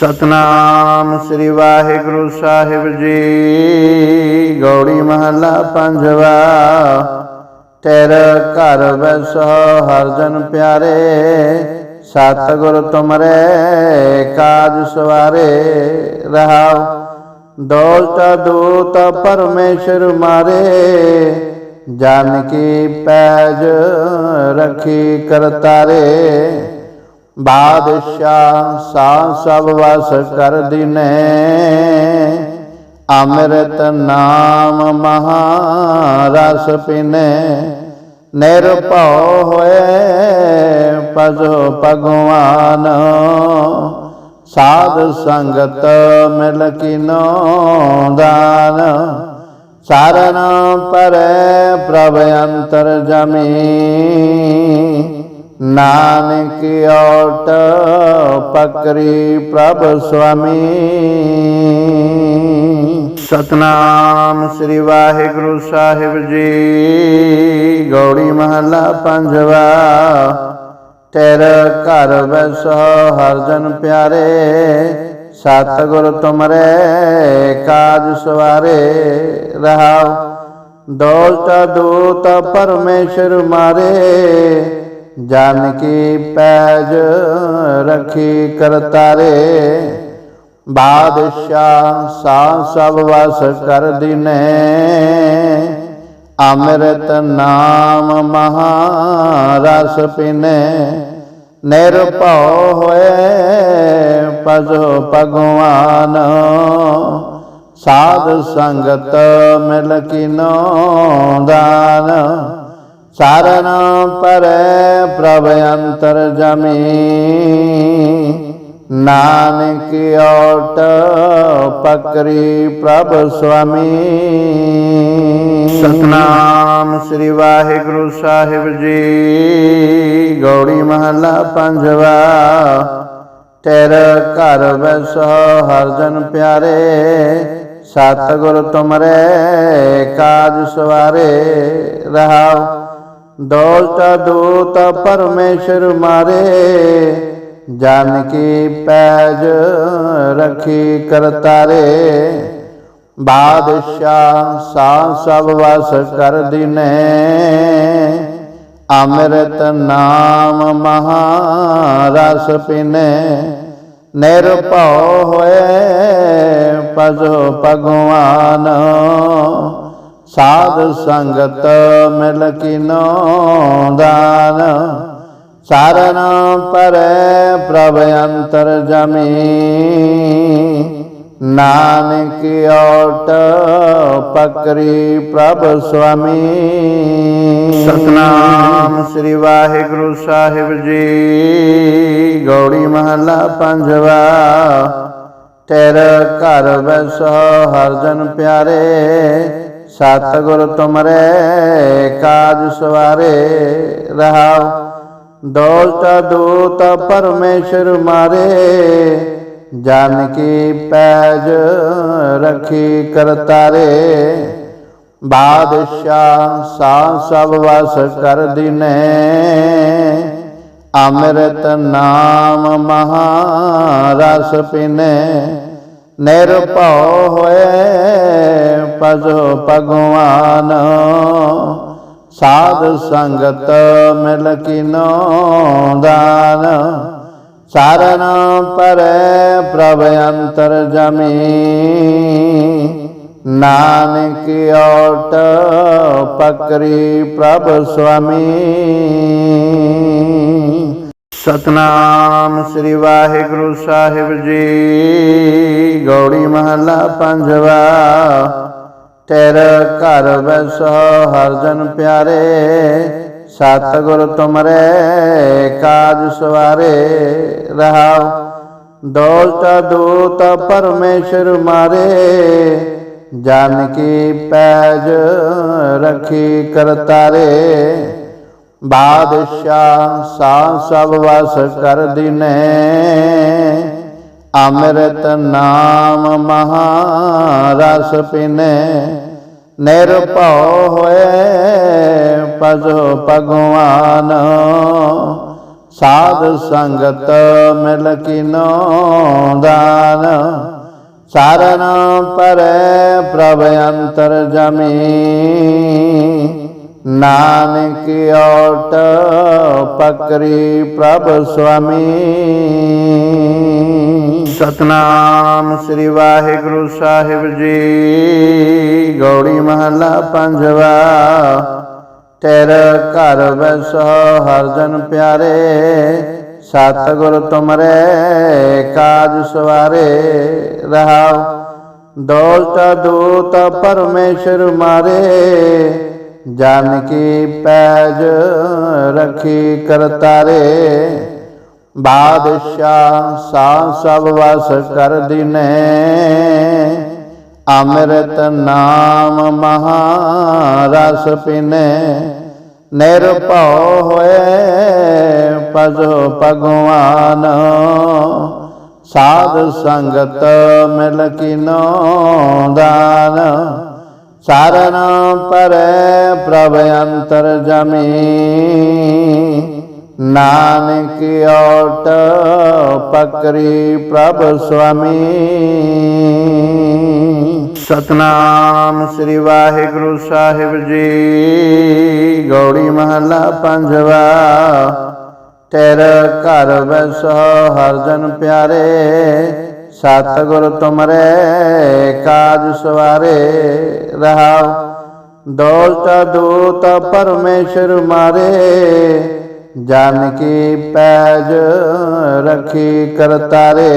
ਸਤਨਾਮ ਸ੍ਰੀ ਵਾਹਿਗੁਰੂ ਸਾਹਿਬ ਜੀ। ਗੌੜੀ ਮਹੱਲਾ ਪੰਜਵਾ। ਤੇਰ ਘਰ ਵਸੋ ਹਰ ਜਨ ਪਿਆਰੇ। ਸਤਿਗੁਰ ਤੁਮਰੇ, ਕਾਜ ਸਵਾਰੇ ਰਹਾਉ ਦੋਸਤ ਦੂਤ ਪਰਮੇਸ਼ਰ ਮਾਰੇ। ਜਨ ਕੀ ਪੈਜ ਰਖੀ ਕਰਤਾਰੇ। ਬਾਦਸ਼ਾਹ ਸਾ ਸਭ ਵਸ ਕਰ ਦਿਨੇ, ਅੰਮ੍ਰਿਤ ਨਾਮ ਮਹਾਰਸ ਪਿਨੇ। ਨਿਰਭਉ ਹੋਏ ਪਜੋ ਭਗਵਾਨ, ਸਾਧ ਸੰਗਤ ਮਿਲ ਕਿਨੋ ਦਾਨ। ਚਰਨ ਪਰੈ ਪ੍ਰਭ ਅੰਤਰ ਜਮੀ ਨਾਨਕ ਓਟ ਪਕਰੀ ਪ੍ਰਭ ਸੁਆਮੀ। ਸਤਨਾਮ ਸ੍ਰੀ ਵਾਹਿਗੁਰੂ ਸਾਹਿਬ ਜੀ। ਗੌੜੀ ਮਹੱਲਾ ਪੰਜਵਾ। ਤੇਰ ਘਰ ਵਸੋ ਹਰ ਜਨ ਪਿਆਰੇ। ਸਤਿਗੁਰ ਤੁਮਰੇ ਕਾਜ ਸਵਾਰੇ ਰਹਾਉ ਦੋਸਤ ਦੂਤ ਪਰਮੇਸ਼ਰ ਮਾਰੇ। ਜਨ ਕੀ ਪੈਜ ਰਖੀ ਕਰਤਾਰੇ ਬਾਦਸ਼ਾਹ ਸਾ ਸਭ ਵਸ ਕਰ ਦਿਨੇ। ਅੰਮ੍ਰਿਤ ਨਾਮ ਮਹਾਰਸ ਪਿਨੇ, ਨਿਰਭਉ ਹੋਏ ਪਜੋ ਭਗਵਾਨ। ਸਾਧ ਸੰਗਤ ਮਿਲ ਕਿਨੋ ਦਾਨ। ਚਰਨ ਪਰੈ ਪ੍ਰਭ ਅੰਤਰ ਜਮੀ। ਨਾਨਕ ਓਟ ਪਕਰੀ ਪ੍ਰਭ ਸੁਆਮੀ। ਸਤਨਾਮ ਸ੍ਰੀ ਵਾਹਿਗੁਰੂ ਸਾਹਿਬ ਜੀ। ਗੌੜੀ ਮਹੱਲਾ ਪੰਜਵਾ। ਤੇਰ ਘਰ ਵਸੋ ਹਰ ਜਨ ਪਿਆਰੇ। ਸਤਿਗੁਰ ਤੁਮਰੇ ਕਾਜ ਸਵਾਰੇ। ਰਹਾਓ। ਦੌਲਤ ਦੂਤ ਪਰਮੇਸ਼ਰ ਮਾਰੇ। ਜਨ ਕੀ ਪੈਜ ਰਖੀ ਕਰਤਾਰੇ। ਬਾਦਸ਼ਾਹ ਸਾ ਸਭ ਵਸ ਕਰ ਦਿਨੇ। ਅੰਮ੍ਰਿਤ ਨਾਮ ਮਹਾਰਸ ਪਿਨੇ। ਨਿਰਭਉ ਹੋਏ ਪਜੋ ਭਗਵਾਨ। ਸਾਧ ਸੰਗਤ ਮਿਲ ਕਿਨੋ ਦਾਨ। ਚਰਨ ਪਰੈ ਪ੍ਰਭ ਅੰਤਰ ਜਮੀ। ਨਾਨਕ ਓਟ ਪਕਰੀ ਪ੍ਰਭ ਸੁਆਮੀ। ਸਤਨਾਮ। ਸ੍ਰੀ ਵਾਹਿਗੁਰੂ ਸਾਹਿਬ ਜੀ ਗੌੜੀ ਮਹੱਲਾ ਪੰਜਵਾ। ਤੇਰ ਘਰ ਵਸੋ ਹਰ ਜਨ ਪਿਆਰੇ ਸਤਿਗੁਰ ਤੁਮਰੇ, ਕਾਜ ਸਵਾਰੇ ਰਹਾਉ ਦੋਸਤ ਦੂਤ ਪਰਮੇਸ਼ਰ ਮਾਰੇ, ਜਨ ਕੀ ਪੈਜ ਰਖੀ ਕਰਤਾਰੇ ਬਾਦਸ਼ਾਹ ਸਾ ਸਭ ਵਸ ਕਰ ਦਿਨੇ, ਅੰਮ੍ਰਿਤ ਨਾਮ ਮਹਾਰਸ ਪਿਨੇ। ਨਿਰਭਉ ਹੋਏ ਪਜੋ ਭਗਵਾਨ। ਸਾਧ ਸੰਗਤ ਮਿਲ ਕਿਨੋ ਦਾਨ। ਚਰਨ ਪਰੈ ਪ੍ਰਭ ਅੰਤਰ ਜਮੀ। ਨਾਨਕ ਓਟ ਪਕਰੀ ਪ੍ਰਭ ਸੁਆਮੀ। ਸਤਨਾਮ ਸ੍ਰੀ ਵਾਹਿਗੁਰੂ ਸਾਹਿਬ ਜੀ। ਗੌੜੀ ਮਹੱਲਾ ਪੰਜਵਾ। ਤੇਰ ਘਰ ਵਸੋ ਹਰ ਜਨ ਪਿਆਰੇ, ਸਤਿਗੁਰ ਤੁਮਰੇ, ਕਾਜ ਸਵਾਰੇ ਰਹਾਓ। ਦੋਸਤ ਦੂਤ ਪਰਮੇਸ਼ਰ ਮਾਰੇ, ਜਨ ਕੀ ਪੈਜ ਰਖੀ ਕਰਤਾਰੇ। ਬਾਦਸ਼ਾਹ ਸਾ ਸਭ ਵਸ ਕਰ ਦਿਨੇ। ਅੰਮ੍ਰਿਤ ਨਾਮ ਮਹਾਰਸ ਪਿਨੇ। ਨਿਰਭਉ ਹੋਏ ਪਜੋ ਭਗਵਾਨ। ਸਾਧ ਸੰਗਤ ਮਿਲ ਕਿਨੋ ਦਾ ਸਾਰਨ ਪਰੈ ਪ੍ਰਭ ਅੰਤਰ ਜਮੀ। ਨਾਨਕ ਓਟ ਪਕਰੀ ਪ੍ਰਭ ਸੁਆਮੀ। ਸਤਨਾਮ ਸ੍ਰੀ ਵਾਹਿਗੁਰੂ ਸਾਹਿਬ ਜੀ। ਗੌੜੀ ਮਹੱਲਾ ਪੰਜਵਾ। ਤੇਰ ਘਰ ਵਸੋ ਹਰ ਜਨ ਪਿਆਰੇ। ਸਤਿਗੁਰ ਤੁਮਰੇ ਕਾਜ ਸਵਾਰੇ। ਰਹਾਉ ਦੋਲਤ ਦੂਤ ਪਰਮੇਸ਼ਰ ਮਾਰੇ। ਜਨ ਕੀ ਪੈਜ ਰਖੀ ਕਰਤਾਰੇ ਬਾਦਸ਼ਾਹ ਸਾ ਸਭ ਵਸ ਕਰ ਦਿਨੇ। ਅੰਮ੍ਰਿਤ ਨਾਮ ਮਹਾਰਸ ਪਿਨੇ, ਨਿਰਭਉ ਹੋਏ ਪਜੋ ਭਗਵਾਨ। ਸਾਧ ਸੰਗਤ ਮਿਲ ਕਿਨੋ ਦਾਨ। ਸਾਰਨ ਪਰੈ ਪ੍ਰਭ ਅੰਤਰ ਜਮੀ। ਨਾਨਕ ਓਟ ਪਕਰੀ ਪ੍ਰਭ ਸੁਆਮੀ। ਸਤਨਾਮ ਸ੍ਰੀ ਵਾਹਿਗੁਰੂ ਸਾਹਿਬ ਜੀ। ਗੌੜੀ ਮਹੱਲਾ ਪੰਜਵਾ। ਤੇਰ ਘਰ ਵਸੋ ਹਰ ਜਨ ਪਿਆਰੇ। ਸਤਿਗੁਰ ਤੁਮਰੇ, ਕਾਜ ਸਵਾਰੇ ਰਹਾਉ ਦੋਲਤ ਦੂਤ ਪਰਮੇਸ਼ਰ ਮਾਰੇ, ਜਨ ਕੀ ਪੈਜ ਰਖੀ ਕਰਤਾਰੇ।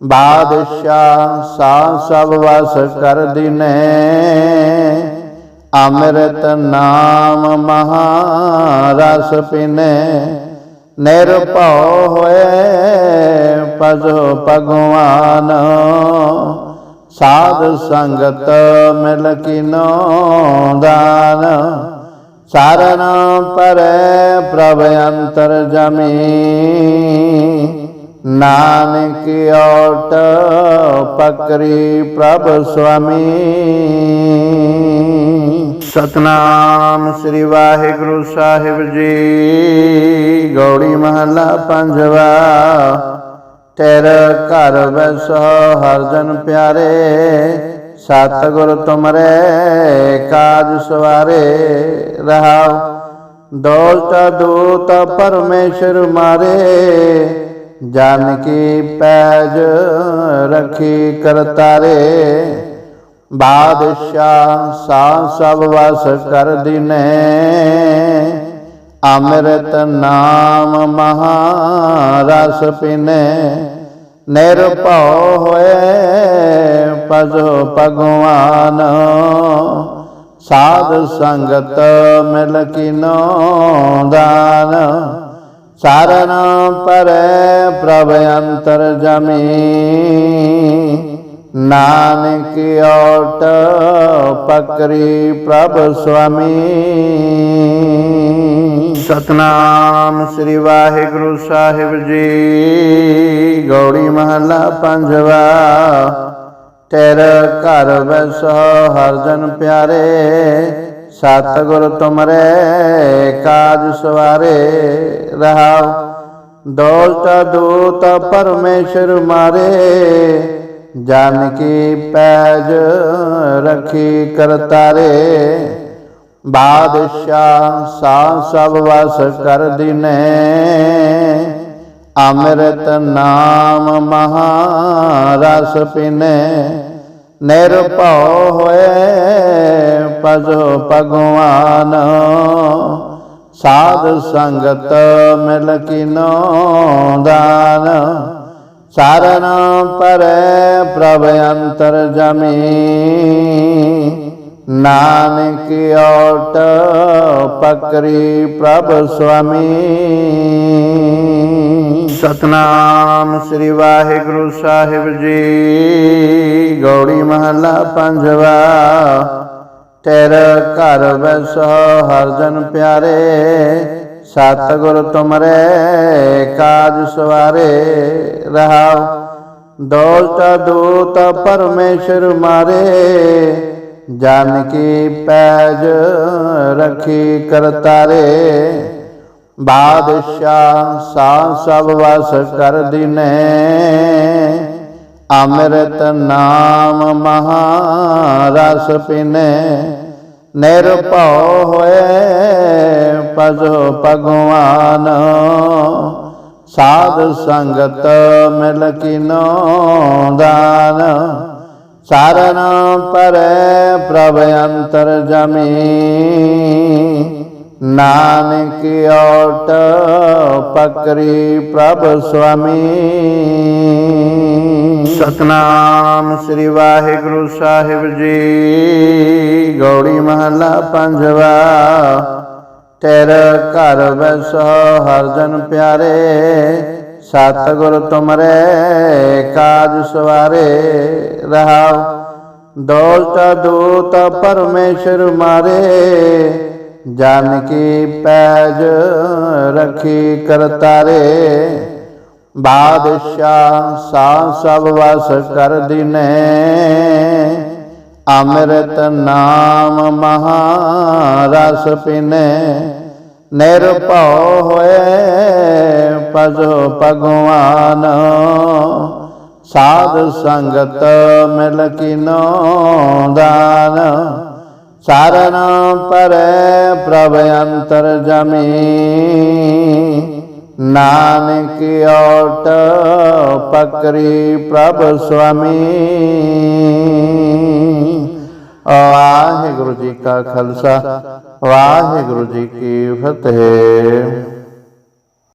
ਬਾਦਸ਼ਾਹ ਸਾ ਸਭ ਵਸ ਕਰ ਦਿਨੇ, ਅੰਮ੍ਰਿਤ ਨਾਮ ਮਹਾਰਸ ਪਿਨੇ। ਨਿਰਭਉ ਹੋਏ ਪਜੋ ਭਗਵਾਨ। ਸਾਧ ਸੰਗਤ ਮਿਲ ਕਿਨੋ ਦਾਨ। ਸਾਰਨ ਪਰੈ ਪ੍ਰਭ ਅੰਤਰ ਜਮੀ। ਨਾਨਕ ਓਟ ਪਕਰੀ ਪ੍ਰਭ ਸੁਆਮੀ। ਸਤਨਾਮ ਸ੍ਰੀ ਵਾਹਿਗੁਰੂ ਸਾਹਿਬ ਜੀ। ਗੌੜੀ ਮਹੱਲਾ ਪੰਜਵਾ। ਤੇਰ ਘਰ ਵਸੋ ਹਰ ਜਨ ਪਿਆਰੇ। ਸਤਿਗੁਰ ਤੁਮਰੇ ਕਾਜ ਸਵਾਰੇ। ਰਹਾਓ ਦੋਲਤ ਦੂਤ ਪਰਮੇਸ਼ਰ ਮਾਰੇ। ਜਨ ਕੀ ਪੈਜ ਰਖੀ ਕਰਤਾਰੇ। ਬਾਦਸ਼ਾਹ ਸਾ ਸਭ ਵਸ ਕਰ ਦਿਨੇ। ਅੰਮ੍ਰਿਤ ਨਾਮ ਮਹਾਰਸ ਪਿਨੇ। ਨਿਰਭਉ ਹੋਏ ਪਜੋ ਭਗਵਾਨ। ਸਾਧ ਸੰਗਤ ਮਿਲ ਕਿਨੋ ਦਾਨ। ਸਾਰਨ ਪਰੈ ਪ੍ਰਭ ਅੰਤਰ ਜਮੀ। ਨਾਨਕ ਓਟ ਪਕਰੀ ਪ੍ਰਭ ਸੁਆਮੀ। ਸਤਨਾਮ ਸ੍ਰੀ ਵਾਹਿਗੁਰੂ ਸਾਹਿਬ ਜੀ। ਗੌੜੀ ਮਹੱਲਾ ਪੰਜਵਾ। ਤੇਰ ਘਰ ਵਸੋ ਹਰ ਜਨ ਪਿਆਰੇ। ਸਤਿਗੁਰ ਤੁਮਰੇ ਕਾਜ ਸਵਾਰੇ। ਰਹਾਉ ਦੋਸਤ ਦੂਤ ਪਰਮੇਸ਼ਰ ਮਾਰੇ। ਜਨ ਕੀ ਪੈਜ ਰਖੀ ਕਰਤਾਰੇ ਬਾਦਸ਼ਾਹ ਸਾ ਸਭ ਵਸ ਕਰ ਦਿਨੇ। ਅੰਮ੍ਰਿਤ ਨਾਮ ਮਹਾਰਸ ਪਿਨੇ, ਨਿਰਭਉ ਹੋਏ ਪਜੋ ਭਗਵਾਨ। ਸਾਧ ਸੰਗਤ ਮਿਲ ਕਿਨੋ ਦਾਨ। ਸਾਰਨ ਪਰੈ ਪ੍ਰਭ ਅੰਤਰ ਜਮੀ। ਨਾਨਕ ਓਟ ਪਕਰੀ ਪ੍ਰਭ ਸੁਆਮੀ। ਸਤਨਾਮ ਸ੍ਰੀ ਵਾਹਿਗੁਰੂ ਸਾਹਿਬ ਜੀ। ਗੌੜੀ ਮਹੱਲਾ ਪੰਜਵਾ। ਤੇਰ ਘਰ ਵਸੋ ਹਰ ਜਨ ਪਿਆਰੇ। ਸਤਿਗੁਰ ਤੁਮਰੇ, ਕਾਜ ਸਵਾਰੇ ਰਹਾਉ ਦੋਲਤ ਦੂਤ ਪਰਮੇਸ਼ਰ ਮਾਰੇ, ਜਨ ਕੀ ਪੈਜ ਰਖੀ ਕਰਤਾਰੇ ਬਾਦਸ਼ਾਹ ਸਾ ਸਭ ਵਸ ਕਰ ਦਿਨੇ, ਅੰਮ੍ਰਿਤ ਨਾਮ ਮਹਾਰਸ ਪਿਨੇ। ਨਿਰਭਉ ਹੋਏ ਪਜੋ ਭਗਵਾਨ। ਸਾਧ ਸੰਗਤ ਮਿਲ ਕਿਨੋ ਦਾਨ। ਸਾਰਨ ਪਰੈ ਪ੍ਰਭ ਅੰਤਰ ਜਮੀ। ਨਾਨਕ ਓਟ ਪਕਰੀ ਪ੍ਰਭ ਸੁਆਮੀ। ਸਤਨਾਮ ਸ੍ਰੀ ਵਾਹਿਗੁਰੂ ਸਾਹਿਬ ਜੀ। ਗੌੜੀ ਮਹੱਲਾ ਪੰਜਵਾ। ਤੇਰਾ ਘਰ ਵਸੋ ਹਰ ਜਨ ਪਿਆਰੇ, ਸਤਿਗੁਰ ਤੁਮਰੇ ਕਾਜ ਸਵਾਰੇ ਰਹਾਓ। ਦੋਸਤ ਦੂਤ ਪਰਮੇਸ਼ਰ ਮਾਰੇ, ਜਨ ਕੀ ਪੈਜ ਰਖੀ ਕਰਤਾਰੇ। ਬਾਦਸ਼ਾਹ ਸਾ ਸਭ ਵਸ ਕਰ ਦਿਨੇ, ਅੰਮ੍ਰਿਤ ਨਾਮ ਮਹਾਰਸ ਪਿਨੇ। ਨਿਰਭਉ ਹੋਏ ਪਜੋ ਭਗਵਾਨ, ਸਾਧ ਸੰਗਤ ਮਿਲ ਕਿਨੋ ਦਾਨ। ਸਾਰਨ ਪਰੈ ਪ੍ਰਭ ਅੰਤਰ ਜਮੀ ਨਾਨਕ ਓਟ ਪਕਰੀ ਪ੍ਰਭ ਸੁਆਮੀ। ਵਾਹਿਗੁਰੂ ਜੀ ਕਾ ਖਾਲਸਾ ਵਾਹਿਗੁਰੂ ਜੀ ਕੀ ਫਤਿਹ।